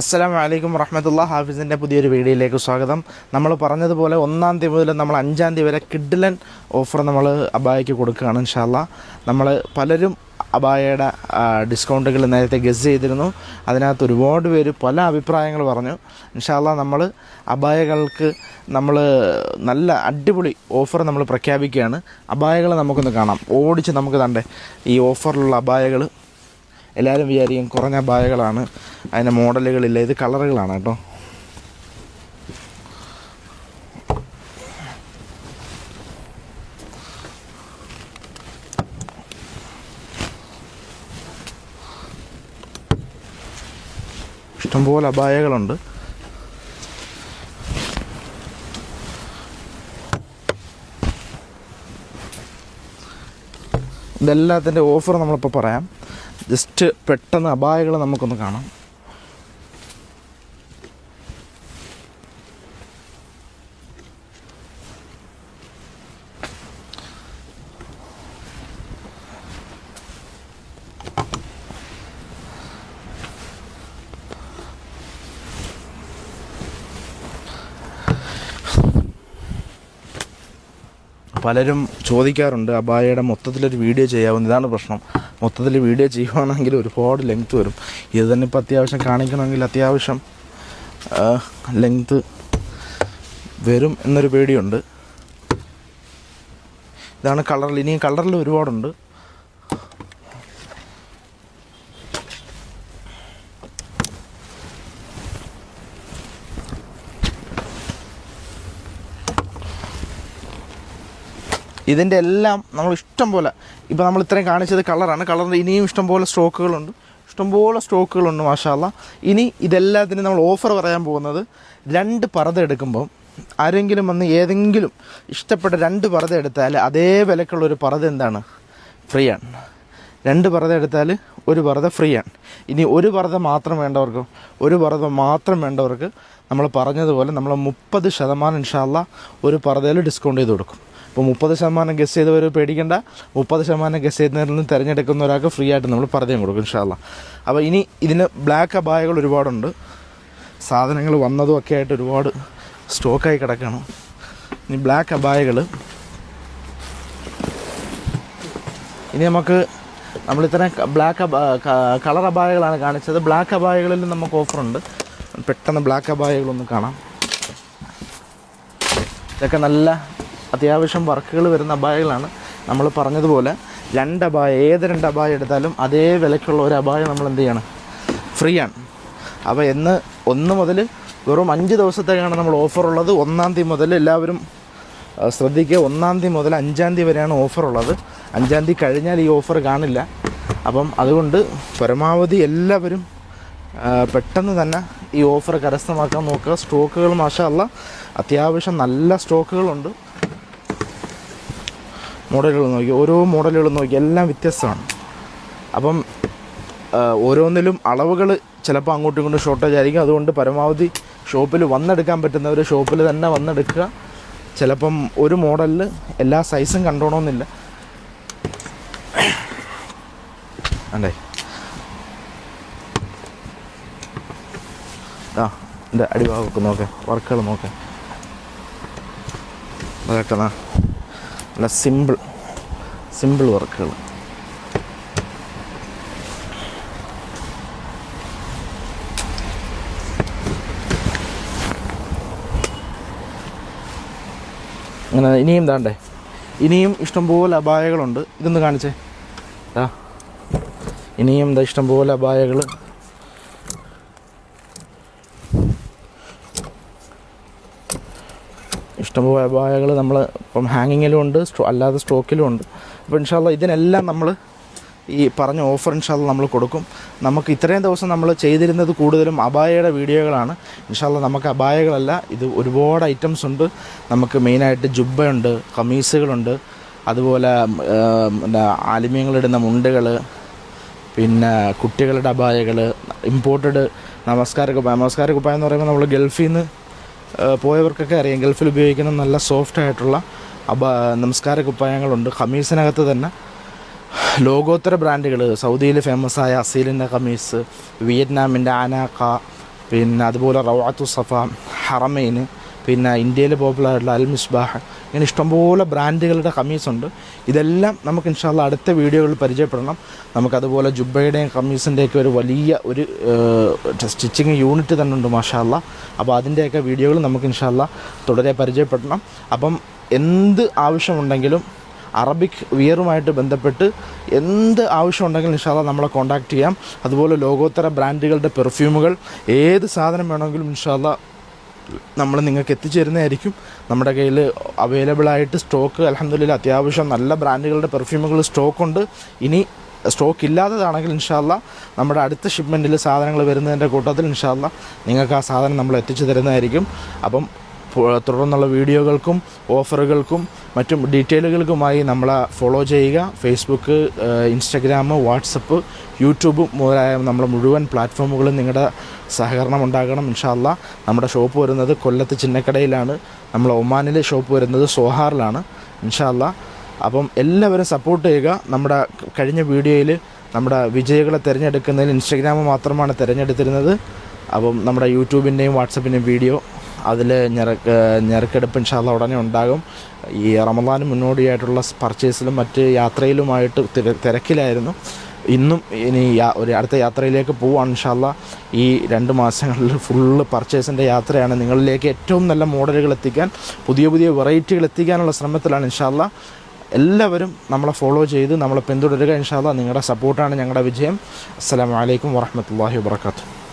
അസ്സലാമു വലൈക്കും വറഹമത്തുള്ള ഹാഫിസിന്റെ പുതിയൊരു വീഡിയോയിലേക്ക് സ്വാഗതം. നമ്മൾ പറഞ്ഞതുപോലെ ഒന്നാം തീയതി മുതൽ നമ്മൾ അഞ്ചാം തീയതി വരെ കിഡ്ലൻ ഓഫർ നമ്മൾ അബായയ്ക്ക് കൊടുക്കുകയാണ് ഇൻഷാല്ല നമ്മൾ പലരും അബായയുടെ ഡിസ്കൗണ്ടുകൾ നേരത്തെ ഗസ് ചെയ്തിരുന്നു. അതിനകത്ത് ഒരുപാട് പേര് പല അഭിപ്രായങ്ങൾ പറഞ്ഞു. ഇൻഷാല്ല നമ്മൾ അബായകൾക്ക് നമ്മൾ നല്ല അടിപൊളി ഓഫർ നമ്മൾ പ്രഖ്യാപിക്കുകയാണ്. അബായകൾ നമുക്കൊന്ന് കാണാം. ഓടിച്ച് നമുക്ക് തണ്ടേ ഈ ഓഫറിലുള്ള അബായകൾ എല്ലാവരും വിചാരിക്കും കുറഞ്ഞ ബായകളാണ് അതിന്റെ മോഡലുകളില്ല. ഇത് കളറുകളാണ് കേട്ടോ. ഇഷ്ടംപോലെ അപായകളുണ്ട്. ഇതെല്ലാത്തിന്റെ ഓഫർ നമ്മളിപ്പോൾ പറയാം. ജസ്റ്റ് പെട്ടെന്ന് അപായകൾ നമുക്കൊന്ന് കാണാം. പലരും ചോദിക്കാറുണ്ട് അബായയുടെ മൊത്തത്തിലൊരു വീഡിയോ ചെയ്യാവുന്ന ഇതാണ് പ്രശ്നം. മൊത്തത്തിൽ വീഡിയോ ചെയ്യുവാണെങ്കിൽ ഒരുപാട് ലെങ്ത് വരും. ഇത് തന്നെ ഇപ്പോൾ അത്യാവശ്യം കാണിക്കണമെങ്കിൽ അത്യാവശ്യം ലെങ്ത് വരും എന്നൊരു പേടിയുണ്ട്. ഇതാണ് കളറിൽ ഇനിയും കളറിൽ ഒരുപാടുണ്ട്. ഇതിന്റെ എല്ലാം നമ്മൾ ഇഷ്ടം പോലെ ഇപ്പോൾ നമ്മൾ ഇത്രയും കാണിച്ചത് കളറാണ് കളറിന്റെ ഇനിയും ഇഷ്ടം പോലെ സ്റ്റോക്കുകളുണ്ട്. ഇഷ്ടംപോലെ സ്റ്റോക്കുകളുണ്ട് മാഷാല്ല ഇനി ഇതെല്ലാത്തിനും നമ്മൾ ഓഫർ പറയാൻ പോകുന്നത് രണ്ട് പർദ്ദ എടുക്കുമ്പം ആരെങ്കിലും വന്ന് ഏതെങ്കിലും ഇഷ്ടപ്പെട്ട രണ്ട് പർദ്ദ എടുത്താൽ അതേ വിലക്കുള്ള ഒരു പർദ്ദ എന്താണ്? ഫ്രീ ആണ്. രണ്ട് പർദ്ദ എടുത്താൽ ഒരു പർദ്ദ ഫ്രീ ആണ്. ഇനി ഒരു പർദ്ദ മാത്രം വേണ്ടവർക്ക് ഒരു പർദ്ദ മാത്രം വേണ്ടവർക്ക് നമ്മൾ പറഞ്ഞതുപോലെ നമ്മൾ മുപ്പത് ശതമാനം ഇൻഷാല്ല ഒരു പർദ്ദയിൽ ഡിസ്കൗണ്ട് ചെയ്ത് കൊടുക്കും. ഇപ്പോൾ മുപ്പത് ശതമാനം ഗസ് ചെയ്തവർ പേടിക്കേണ്ട. മുപ്പത് ശതമാനം ഗസ് ചെയ്യുന്നതിൽ നിന്ന് തിരഞ്ഞെടുക്കുന്ന ഒരാൾക്ക് ഫ്രീ ആയിട്ട് നമ്മൾ പറഞ്ഞു കൊടുക്കും ഇൻഷാല്ല അപ്പോൾ ഇനി ഇതിന് ബ്ലാക്ക് അബായകൾ ഒരുപാടുണ്ട്. സാധനങ്ങൾ വന്നതും ഒക്കെ ആയിട്ട് ഒരുപാട് സ്റ്റോക്കായി കിടക്കണം. ഇനി ബ്ലാക്ക് അബായകൾ ഇനി നമുക്ക് നമ്മൾ ഇത്രയും ബ്ലാക്ക് കളർ അപായകളാണ് കാണിച്ചത്. ബ്ലാക്ക് അപായകളിൽ നമുക്ക് ഓഫറുണ്ട് പെട്ടെന്ന് ബ്ലാക്ക് അപായകളൊന്ന് കാണാം. ഇതൊക്കെ നല്ല അത്യാവശ്യം വർക്കുകൾ വരുന്ന അബായകളാണ് നമ്മൾ പറഞ്ഞതുപോലെ രണ്ട് അബായ ഏത് രണ്ട് അബായ എടുത്താലും അതേ വിലയ്ക്കുള്ള ഒരു അബായ നമ്മൾ എന്ത് ചെയ്യണം? ഫ്രീ ആണ്. അപ്പോൾ എന്ന് ഒന്ന് മുതൽ വെറും അഞ്ച് ദിവസത്തേക്കാണ് നമ്മൾ ഓഫറുള്ളത് ഒന്നാം തീയതി മുതൽ എല്ലാവരും ശ്രദ്ധിക്കുക. ഒന്നാം തീയതി മുതൽ അഞ്ചാം തീയതി വരെയാണ് ഓഫറുള്ളത് അഞ്ചാം തീയതി കഴിഞ്ഞാൽ ഈ ഓഫർ കാണില്ല. അപ്പം അതുകൊണ്ട് പരമാവധി എല്ലാവരും പെട്ടെന്ന് തന്നെ ഈ ഓഫർ കരസ്ഥമാക്കാൻ നോക്കുക. സ്റ്റോക്കുകൾ മാഷല്ല അത്യാവശ്യം നല്ല സ്റ്റോക്കുകളുണ്ട് മോഡലുകൾ നോക്കി ഓരോ മോഡലുകൾ നോക്കി എല്ലാം വ്യത്യസ്തമാണ്. അപ്പം ഓരോന്നിലും അളവുകൾ ചിലപ്പോൾ അങ്ങോട്ടും ഇങ്ങോട്ടും ഷോർട്ടേജ് ആയിരിക്കും. അതുകൊണ്ട് പരമാവധി ഷോപ്പിൽ വന്നെടുക്കാൻ പറ്റുന്നവർ ഷോപ്പിൽ തന്നെ വന്നെടുക്കുക. ചിലപ്പം ഒരു മോഡലിൽ എല്ലാ സൈസും കണ്ടോണമെന്നില്ല അല്ലേ ആ എന്റെ അടിഭാഗമൊക്കെ നോക്കാം വർക്കുകൾ നോക്കാം. അതൊക്കെ നല്ല സിമ്പിൾ സിമ്പിൾ വർക്കുകൾ. അങ്ങനെ ഇനിയും താണ്ടേ ഇനിയും ഇഷ്ടംപോലെ അപായകളുണ്ട്. ഇതൊന്ന് കാണിച്ചേ. ഇനിയും എന്താ ഇഷ്ടംപോലെ അപായകൾ ഇഷ്ടംപോലെ അപായകൾ നമ്മൾ ഇപ്പം ഹാങ്ങിങ്ങിലും ഉണ്ട് സ്ട്രോ അല്ലാതെ സ്ട്രോക്കിലും ഉണ്ട്. അപ്പോൾ ഇൻഷാല്ല ഇതിനെല്ലാം നമ്മൾ ഈ പറഞ്ഞ ഓഫർ ഇൻഷാല്ല നമ്മൾ കൊടുക്കും. നമുക്ക് ഇത്രയും ദിവസം നമ്മൾ ചെയ്തിരുന്നത് കൂടുതലും അബായയുടെ വീഡിയോകളാണ്. ഇൻഷാല്ല നമുക്ക് അബായകളല്ല ഇത് ഒരുപാട് ഐറ്റംസ് ഉണ്ട്. നമുക്ക് മെയിനായിട്ട് ജുബ്ബയുണ്ട് കമീസുകളുണ്ട്. അതുപോലെ എന്താ ആലിമ്യങ്ങളിടുന്ന മുണ്ടുകൾ പിന്നെ കുട്ടികളുടെ അബായകൾ ഇമ്പോർട്ടഡ് നമസ്കാര കുപ്പായ നമസ്കാര കുപ്പായം എന്ന് പറയുമ്പോൾ നമ്മൾ ഗൾഫിൽ നിന്ന് പോയവർക്കൊക്കെ അറിയാം ഗൾഫിൽ ഉപയോഗിക്കുന്ന നല്ല സോഫ്റ്റ് ആയിട്ടുള്ള അബ നമസ്കാര കുപ്പായങ്ങളുണ്ട്. ഖമീസിനകത്ത് തന്നെ ലോകോത്തര ബ്രാൻഡുകൾ സൗദിയിൽ ഫേമസ് ആയ അസീലിന്റെ ഖമീസ് വിയറ്റ്നാമിന്റെ ആനാക്ക പിന്നെ അതുപോലെ റവാത്തു സഫ ഹറമൈൻ പിന്നെ ഇന്ത്യയിൽ പോപ്പുലർ ആയിട്ടുള്ള അൽ മിസ്ബാഹ് ഇങ്ങനെ ഇഷ്ടംപോലെ ബ്രാൻഡുകളുടെ കമ്മീസ് ഉണ്ട്. ഇതെല്ലാം നമുക്ക് ഇൻഷാല്ല അടുത്ത വീഡിയോകളിൽ പരിചയപ്പെടണം. നമുക്കതുപോലെ ജുബയുടെയും കമ്മീസിന്റെയൊക്കെ ഒരു വലിയ ഒരു സ്റ്റിച്ചിങ് യൂണിറ്റ് തന്നെ ഉണ്ട് മാഷാല്ല അപ്പോൾ അതിന്റെയൊക്കെ വീഡിയോകൾ നമുക്ക് ഇൻഷാല്ല തുടരെ പരിചയപ്പെടണം. അപ്പം എന്ത് ആവശ്യമുണ്ടെങ്കിലും അറബിക് വിയറുമായിട്ട് ബന്ധപ്പെട്ട് എന്ത് ആവശ്യമുണ്ടെങ്കിലും ഇൻഷാല്ല നമ്മളെ കോൺടാക്ട് ചെയ്യാം. അതുപോലെ ലോകോത്തര ബ്രാൻഡുകളുടെ പെർഫ്യൂമുകൾ ഏത് സാധനം വേണമെങ്കിലും ഇൻഷാല്ല നമ്മൾ നിങ്ങൾക്ക് എത്തിച്ചേരുന്നതായിരിക്കും. നമ്മുടെ കയ്യിൽ അവൈലബിൾ ആയിട്ട് സ്റ്റോക്ക് അലഹമില്ല അത്യാവശ്യം നല്ല ബ്രാൻഡുകളുടെ പെർഫ്യൂമുകൾ സ്റ്റോക്കുണ്ട് ഇനി സ്റ്റോക്ക് ഇല്ലാത്തതാണെങ്കിൽ ഇൻഷാല്ല നമ്മുടെ അടുത്ത ഷിപ്മെന്റിൽ സാധനങ്ങൾ വരുന്നതിന്റെ കൂട്ടത്തിൽ ഇൻഷാല്ല നിങ്ങൾക്ക് ആ സാധനം നമ്മൾ എത്തിച്ചു തരുന്നതായിരിക്കും. അപ്പം തുടർന്നുള്ള വീഡിയോകൾക്കും ഓഫറുകൾക്കും മറ്റും ഡീറ്റെയിലുകൾക്കുമായി നമ്മളെ ഫോളോ ചെയ്യുക. ഫേസ്ബുക്ക് ഇൻസ്റ്റഗ്രാം വാട്സപ്പ് യൂട്യൂബ് മുതലായ നമ്മുടെ മുഴുവൻ പ്ലാറ്റ്ഫോമുകളും നിങ്ങളുടെ സഹകരണം ഉണ്ടാകണം ഇൻഷാല്ല നമ്മുടെ ഷോപ്പ് വരുന്നത് കൊല്ലത്ത് ചിന്നക്കടയിലാണ്. നമ്മൾ ഒമാനിലെ ഷോപ്പ് വരുന്നത് സോഹാറിലാണ് ഇൻഷാല്ല അപ്പം എല്ലാവരും സപ്പോർട്ട് ചെയ്യുക. നമ്മുടെ കഴിഞ്ഞ വീഡിയോയിൽ നമ്മുടെ വിജയികളെ തിരഞ്ഞെടുക്കുന്നതിൽ ഇൻസ്റ്റഗ്രാം മാത്രമാണ് തിരഞ്ഞെടുത്തിരുന്നത്. അപ്പം നമ്മുടെ യൂട്യൂബിന്റെയും വാട്സപ്പിന്റെയും വീഡിയോ അതിൽ ഞെരക്ക് ഞെരക്കെടുപ്പ് ഇൻഷാല്ല ഉടനെ ഉണ്ടാകും. ഈ റമദാന് മുന്നോടിയായിട്ടുള്ള പർച്ചേസിലും മറ്റ് യാത്രയിലുമായിട്ട് തിര- തിരക്കിലായിരുന്നു. ഇന്നും ഇനി ഒരു അടുത്ത യാത്രയിലേക്ക് പോവാണ് ഇൻഷാല്ല ഈ രണ്ട് മാസങ്ങളിൽ ഫുള്ള് പർച്ചേസിന്റെ യാത്രയാണ് നിങ്ങളിലേക്ക് ഏറ്റവും നല്ല മോഡലുകൾ എത്തിക്കാൻ പുതിയ പുതിയ വെറൈറ്റികൾ എത്തിക്കാനുള്ള ശ്രമത്തിലാണ് ഇൻഷാല്ല എല്ലാവരും നമ്മളെ ഫോളോ ചെയ്ത് നമ്മളെ പിന്തുടരുക ഇൻഷാല്ല നിങ്ങളുടെ സപ്പോർട്ടാണ് ഞങ്ങളുടെ വിജയം. അസ്സലാമു അലൈക്കും വറഹമത്തല്ലാഹി വാബർക്കാത്തു